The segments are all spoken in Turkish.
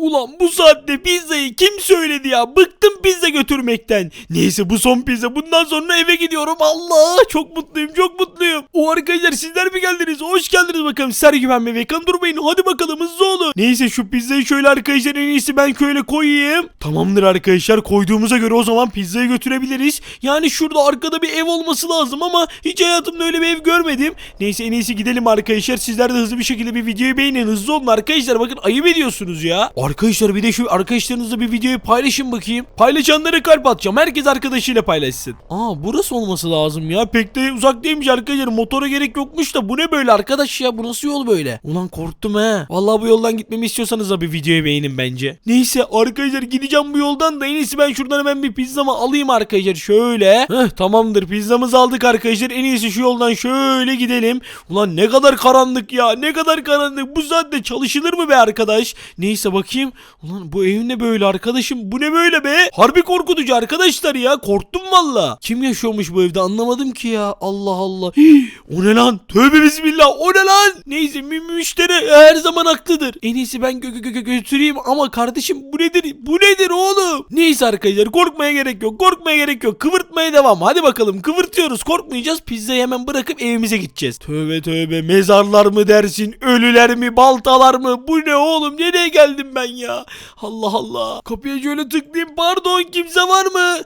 Ulan bu saatte pizzayı kim söyledi ya? Bıktım pizza götürmekten. Neyse bu son pizza. Bundan sonra eve gidiyorum. Allah çok mutluyum çok mutluyum. O arkadaşlar sizler mi geldiniz? Hoş geldiniz bakalım. Sergi ben ve Vekan durmayın. Hadi bakalım hızlı olun. Neyse şu pizzayı şöyle arkadaşlar en iyisi ben şöyle koyayım. Tamamdır arkadaşlar koyduğumuza göre o zaman pizzayı götürebiliriz. Yani şurada arkada bir ev olması lazım ama hiç hayatımda öyle bir ev görmedim. Neyse en iyisi gidelim arkadaşlar. Sizler de hızlı bir şekilde bir videoyu beğenin. Hızlı olun arkadaşlar. Bakın ayıp ediyorsunuz ya. Arkadaşlar bir de şu arkadaşlarınızla bir videoyu paylaşın bakayım. Paylaşanlara kalp atacağım. Herkes arkadaşıyla paylaşsın. Aa burası olması lazım ya. Pek de uzak değilmiş arkadaşlar. Motora gerek yokmuş da bu ne böyle arkadaş ya? Bu nasıl yol böyle? Ulan korktum he. Vallahi bu yoldan gitmemi istiyorsanız da bir videoyu beğenin bence. Neyse arkadaşlar gideceğim bu yoldan da en iyisi ben şuradan hemen bir pizzamı alayım arkadaşlar. Şöyle. Heh tamamdır pizzamızı aldık arkadaşlar. En iyisi şu yoldan şöyle gidelim. Ulan ne kadar karanlık ya. Ne kadar karanlık. Bu saatte çalışılır mı be arkadaş? Neyse bakayım. Ulan bu ev ne böyle arkadaşım? Bu ne böyle be? Harbi korkutucu arkadaşlar ya. Korktum valla. Kim yaşıyormuş bu evde anlamadım ki ya. Allah Allah. Hii, o ne lan? Tövbe bismillah. O ne lan? Neyse mü- müşteri her zaman haklıdır. En iyisi ben gö- gö- gö- götüreyim ama kardeşim bu nedir? Bu nedir oğlum? Neyse arkadaşlar korkmaya gerek yok. Korkmaya gerek yok. Kıvırtmaya devam. Hadi bakalım kıvırtıyoruz. Korkmayacağız. Pizzayı hemen bırakıp evimize gideceğiz. Tövbe tövbe. Mezarlar mı dersin? Ölüler mi? Baltalar mı? Bu ne oğlum? Nereye geldim ben ya? Allah Allah. Kapıya şöyle tıklayayım. Pardon kimse var mı?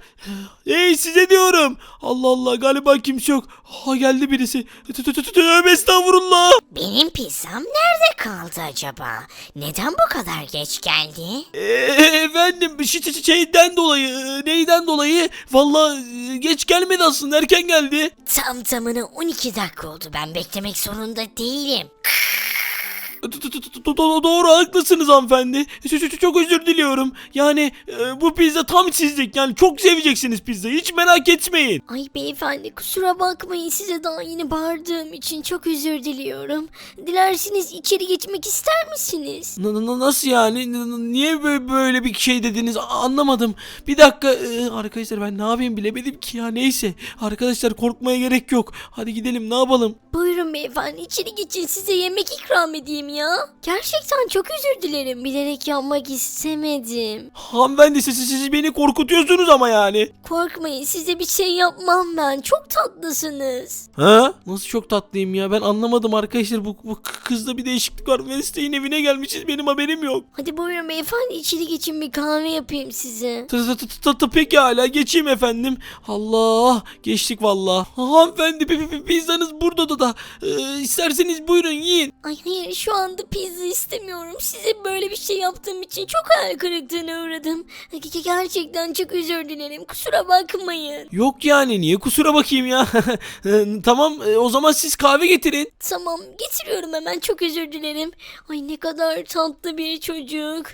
Hey size diyorum. Allah Allah galiba kimse yok. Ha geldi birisi. Tö- tö- tö- Tövbe estağfurullah. Benim pizzam nerede kaldı acaba? Neden bu kadar geç geldi? Ee, efendim şeyden dolayı e, neyden dolayı valla e, geç gelmedi aslında erken geldi. Tam tamına 12 dakika oldu. Ben beklemek zorunda değilim. Doğru haklısınız hanımefendi. Ç- Çok özür diliyorum. Yani e, bu pizza tam sizlik. Yani çok seveceksiniz pizzayı. Hiç merak etmeyin. Ay beyefendi kusura bakmayın size daha yeni bağırdığım için çok özür diliyorum. Dilerseniz içeri geçmek ister misiniz? Nasıl yani? Niye bö- böyle bir şey dediniz? Anlamadım. Bir dakika e, arkadaşlar ben ne yapayım bilemedim ki ya. Neyse. Arkadaşlar korkmaya gerek yok. Hadi gidelim ne yapalım? Buyurun beyefendi içeri geçin size yemek ikram edeyim ya. Gerçekten çok özür dilerim bilerek yapmak istemedim. Hanımefendi siz, siz, siz beni korkutuyorsunuz ama yani. Korkmayın size bir şey yapmam ben çok tatlısınız. Ha? Nasıl çok tatlıyım ya ben anlamadım arkadaşlar bu, bu kızda bir değişiklik var. Wednesday'in evine gelmişiz benim haberim yok. Hadi buyurun beyefendi içeri geçin bir kahve yapayım size. Tı tı tı tı tı peki hala geçeyim efendim. Allah geçtik valla. Hanımefendi pi- pi- pi- pizzanız burada da da. Ee, isterseniz buyurun yiyin. Ay hayır şu anda pizza istemiyorum. Size böyle bir şey yaptığım için çok hayal kırıklığına uğradım. Ge- Gerçekten çok özür dilerim. Kusura bakmayın. Yok yani niye kusura bakayım ya. Tamam e, o zaman siz kahve getirin. Tamam getiriyorum hemen çok özür dilerim. Ay ne kadar tatlı bir çocuk.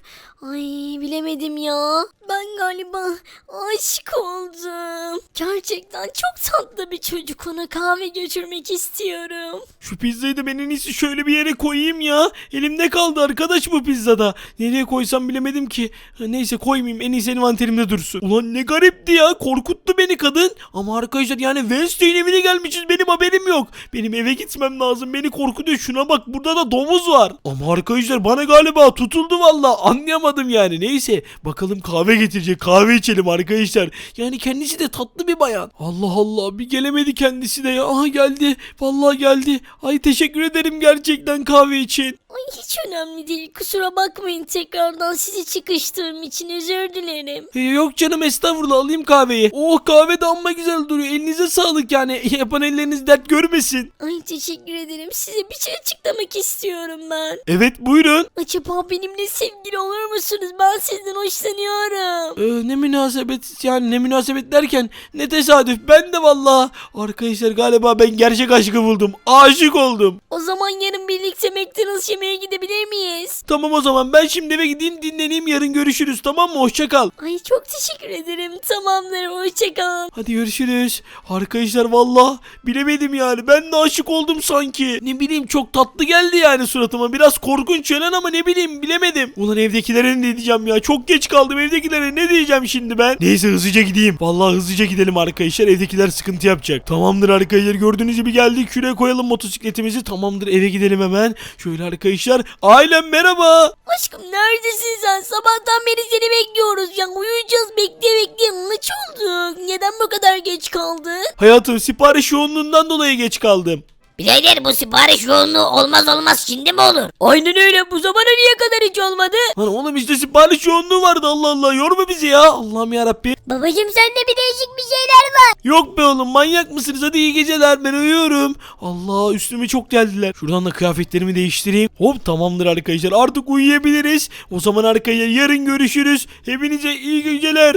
Ay bilemedim ya. Ben galiba aşık oldum. Gerçekten çok tatlı bir çocuk. Ona kahve götürmek istiyorum. Şu pizzayı da ben en iyisi şöyle bir yere koyayım ya. Elimde kaldı arkadaş bu pizzada. Nereye koysam bilemedim ki. Neyse koymayayım en iyisi envanterimde dursun. Ulan ne garipti ya korkuttu beni kadın. Ama arkadaşlar yani Wednesday'in evine gelmişiz benim haberim yok. Benim eve gitmem lazım beni korkutuyor. Şuna bak burada da domuz var. Ama arkadaşlar bana galiba tutuldu valla anlayamadım yani. Neyse bakalım kahve getirecek kahve içelim arkadaşlar. Yani kendisi de tatlı bir bayan. Allah Allah bir gelemedi kendisi de ya. Aha geldi. Vallahi geldi. Ay teşekkür ederim gerçekten kahve için. shit. Ay hiç önemli değil. Kusura bakmayın tekrardan sizi çıkıştığım için özür dilerim. Ee, yok canım estağfurullah alayım kahveyi. Oh kahve de amma güzel duruyor. Elinize sağlık yani. Yapan elleriniz dert görmesin. Ay teşekkür ederim. Size bir şey açıklamak istiyorum ben. Evet buyurun. Acaba benimle sevgili olur musunuz? Ben sizden hoşlanıyorum. Ee, ne münasebet yani ne münasebet derken ne tesadüf ben de vallahi arkadaşlar galiba ben gerçek aşkı buldum aşık oldum O zaman yarın birlikte McDonald's yemeğe gidebilir miyiz? tamam o zaman ben şimdi eve gideyim dinleneyim yarın görüşürüz tamam mı hoşça kal Ay çok teşekkür ederim. Tamamdır. Hoşçakalın. Hadi görüşürüz. Arkadaşlar valla bilemedim yani. Ben de aşık oldum sanki. Ne bileyim çok tatlı geldi yani suratıma. Biraz korkunç yönen ama ne bileyim bilemedim. Ulan evdekilere ne diyeceğim ya. Çok geç kaldım evdekilere ne diyeceğim şimdi ben. Neyse hızlıca gideyim. Valla hızlıca gidelim arkadaşlar. Evdekiler sıkıntı yapacak. Tamamdır arkadaşlar gördüğünüz gibi geldik. Şuraya koyalım motosikletimizi. Tamamdır eve gidelim hemen. Şöyle arkadaşlar arkadaşlar. Ailem merhaba. Aşkım neredesin sen? Sabahtan beri seni bekliyoruz ya. Uyuyacağız bekleye bekleye maç olduk. Neden bu kadar geç kaldı? Hayatım sipariş yoğunluğundan dolayı geç kaldım. Birader bu sipariş yoğunluğu olmaz olmaz şimdi mi olur? Aynen öyle bu zamana niye kadar hiç olmadı? Lan oğlum işte sipariş yoğunluğu vardı Allah Allah yorma bizi ya. Allah'ım yarabbim. Babacım sende bir değişik bir şeyler var. Yok be oğlum manyak mısınız hadi iyi geceler ben uyuyorum. Allah üstüme çok geldiler. Şuradan da kıyafetlerimi değiştireyim. Hop tamamdır arkadaşlar artık uyuyabiliriz. O zaman arkadaşlar yarın görüşürüz. Hepinize iyi geceler.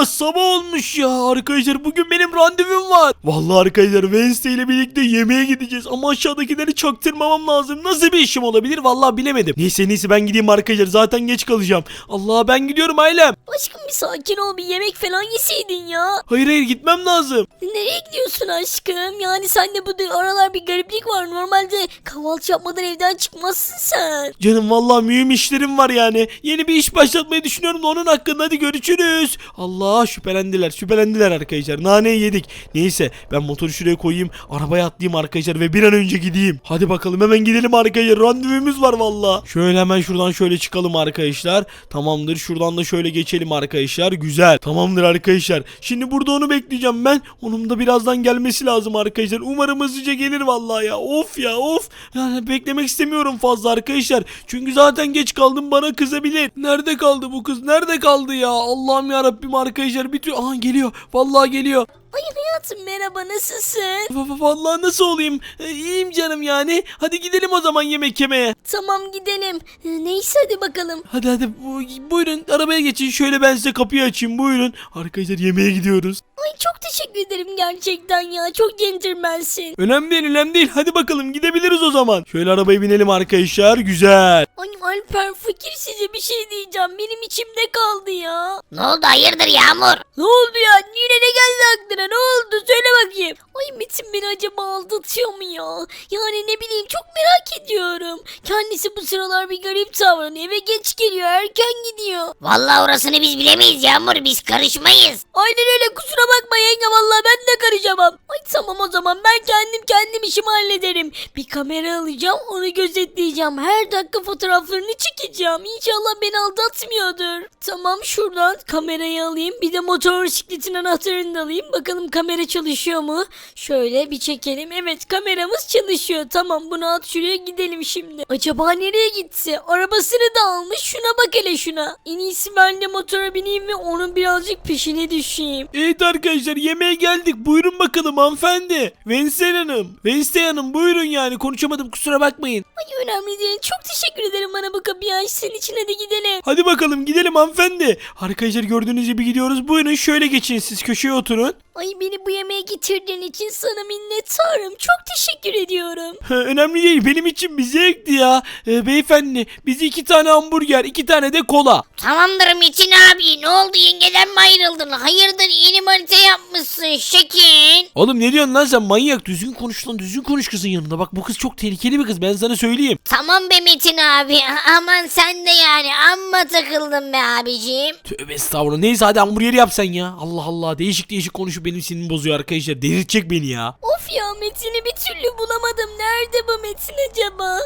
Allah sabah olmuş ya arkadaşlar bugün benim randevum var. Vallahi arkadaşlar Wednesday ile birlikte yemeğe gideceğiz ama aşağıdakileri çaktırmamam lazım. Nasıl bir işim olabilir vallahi bilemedim. Neyse neyse ben gideyim arkadaşlar zaten geç kalacağım. Allah ben gidiyorum ailem. Aşkım bir sakin ol bir yemek falan yeseydin ya. Hayır hayır gitmem lazım. Nereye gidiyorsun aşkım? Yani bu de- aralar bir gariplik var. Normalde kahvaltı yapmadan evden çıkmazsın sen. Canım vallahi mühim işlerim var yani. Yeni bir iş başlatmayı düşünüyorum da onun hakkında hadi görüşürüz. Allah şüphelendiler şüphelendiler arkadaşlar. Naneyi yedik. Neyse ben motoru şuraya koyayım. Arabaya atlayayım arkadaşlar ve bir an önce gideyim. Hadi bakalım hemen gidelim arkadaşlar. Randevumuz var valla. Şöyle hemen şuradan şöyle çıkalım arkadaşlar. Tamamdır şuradan da şöyle geçelim arkadaşlar. Güzel. Tamamdır arkadaşlar. Şimdi burada onu bekleyeceğim ben. Onun da birazdan gelmesi lazım arkadaşlar. Umarım hızlıca gelir vallahi ya. Of ya of. Yani beklemek istemiyorum fazla arkadaşlar. Çünkü zaten geç kaldım bana kızabilir. Nerede kaldı bu kız? Nerede kaldı ya? Allah'ım ya Rabbim arkadaşlar bir tür... Aha geliyor. Vallahi geliyor. Ay hayatım merhaba nasılsın? Va- va- Vallahi nasıl olayım? Ee, iyiyim canım yani. Hadi gidelim o zaman yemek yemeye. Tamam gidelim. Ee, Neyse hadi bakalım. Hadi hadi bu- buyurun arabaya geçin. Şöyle ben size kapıyı açayım. Buyurun. Arkadaşlar yemeğe gidiyoruz. Ay çok teşekkür ederim gerçekten ya. Çok centilmensin. Önemli değil önemli değil. Hadi bakalım gidebiliriz o zaman. Şöyle arabaya binelim arkadaşlar. Güzel. Ay Alper fakir size bir şey diyeceğim. Benim içimde kaldı ya. Ne oldu hayırdır Yağmur? Ne oldu ya? Yine ne geldi aklına? Ne oldu? Söyle bakayım. Ay Metin beni acaba aldatıyor mu ya? Yani ne bileyim çok merak ediyorum. Kendisi bu sıralar bir garip davranıyor. Eve geç geliyor. Erken gidiyor. Vallahi orasını biz bilemeyiz Yağmur biz karışmayız. Aynen öyle kusura bakma yenge vallahi ben de karışamam. Ay tamam o zaman ben kendim kendim işimi hallederim. Bir kamera alacağım onu gözetleyeceğim. Her dakika fotoğraflarını çekeceğim. İnşallah beni aldatmıyordur. Tamam şuradan kamerayı alayım. Bir de motosikletin anahtarını da alayım. Bakalım kamera çalışıyor mu? Şöyle bir çekelim. Evet kameramız çalışıyor. Tamam bunu at şuraya gidelim şimdi. Acaba nereye gitti? Arabasını da almış. Şuna bak hele şuna. En iyisi ben de motora bineyim ve onun birazcık peşine düşeyim. Evet arkadaşlar yemeğe geldik. Buyurun bakalım hanımefendi. Wednesday Hanım. Wednesday Hanım buyurun yani. Konuşamadım kusura bakmayın. Ay önemli değil. Çok teşekkür ederim bana bu kapıyı açtığın için. Hadi gidelim. Hadi bakalım gidelim hanımefendi. Arkadaşlar gördüğünüz gibi gidiyoruz. Buyurun şöyle geçin siz köşeye oturun. Ay beni bu yemeğe getirdiğin için sana minnettarım. Çok teşekkür ediyorum. Ha, Önemli değil benim için bir zevkti ya. Ee, beyefendi bize iki tane hamburger iki tane de kola. Tamamdır Metin abi ne oldu yengeden mi ayrıldın? Hayırdır yeni manita yapmışsın şekin. Oğlum ne diyorsun lan sen manyak düzgün konuş lan düzgün konuş kızın yanında. Bak bu kız çok tehlikeli bir kız ben sana söyleyeyim. Tamam be Metin abi aman sen de yani amma takıldın be abicim. Tövbe estağfurullah. Neyse hadi hamburgeri yap sen ya. Allah Allah değişik değişik konuşup benim sinirimi bozuyor arkadaşlar. Delirtecek beni ya. Of ya Metin'i bir türlü bulamadım. Nerede bu Metin acaba?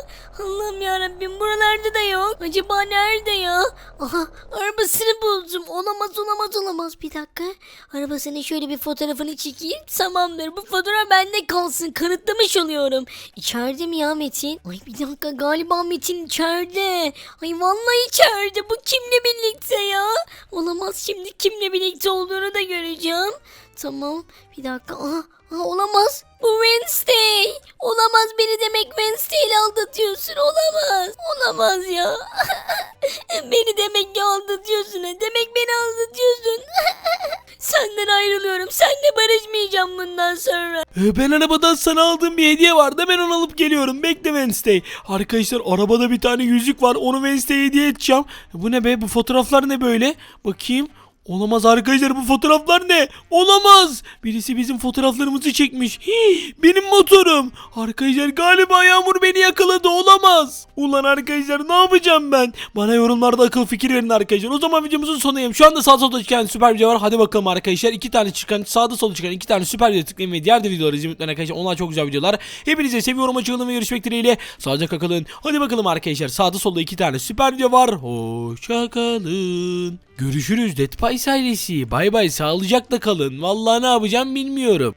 Allah'ım yarabbim buralarda da yok. Acaba nerede ya? Aha arabasını buldum. Olamaz olamaz olamaz. Bir dakika. Arabasının şöyle bir fotoğrafını çekeyim. Tamamdır bu fotoğraf bende kalsın. Kanıtlamış oluyorum. İçeride mi ya Metin? Ay bir dakika galiba Metin içeride. Ay vallahi içeride. Bu kimle birlikte ya? Olamaz şimdi kimle birlikte olduğunu da göreceğim. Tamam bir dakika. Aha, aha, olamaz. Bu Wednesday. Olamaz beni demek Wednesday ile aldatıyorsun. Olamaz. Olamaz ya. beni demek ki aldatıyorsun. ha. Demek beni aldatıyorsun. Senden ayrılıyorum. Seninle barışmayacağım bundan sonra. Ee, ben arabadan sana aldığım bir hediye vardı. Ben onu alıp geliyorum. Bekle Wednesday. Arkadaşlar arabada bir tane yüzük var. Onu Wednesday'e hediye edeceğim. Bu ne be? Bu fotoğraflar ne böyle? Bakayım. Olamaz arkadaşlar bu fotoğraflar ne? Olamaz. Birisi bizim fotoğraflarımızı çekmiş. Hii, benim motorum. Arkadaşlar galiba Yağmur beni yakaladı. Olamaz. Ulan arkadaşlar ne yapacağım ben? Bana yorumlarda akıl fikir verin arkadaşlar. O zaman videomuzun sonundayım. Şu anda sağ solda çıkan süper video var. Hadi bakalım arkadaşlar. iki tane çıkan sağda solda çıkan iki tane süper video tıklayın ve diğer de videoları izleyin lütfen arkadaşlar. Onlar çok güzel videolar. Hepinize seviyorum açıklama ve görüşmek dileğiyle. Sağlıcakla kalın. Hadi bakalım arkadaşlar. Sağda solda iki tane süper video var. Hoşça kalın. Görüşürüz Dead Pies ailesi. Bay bay sağlıcakla kalın. Vallahi ne yapacağım bilmiyorum.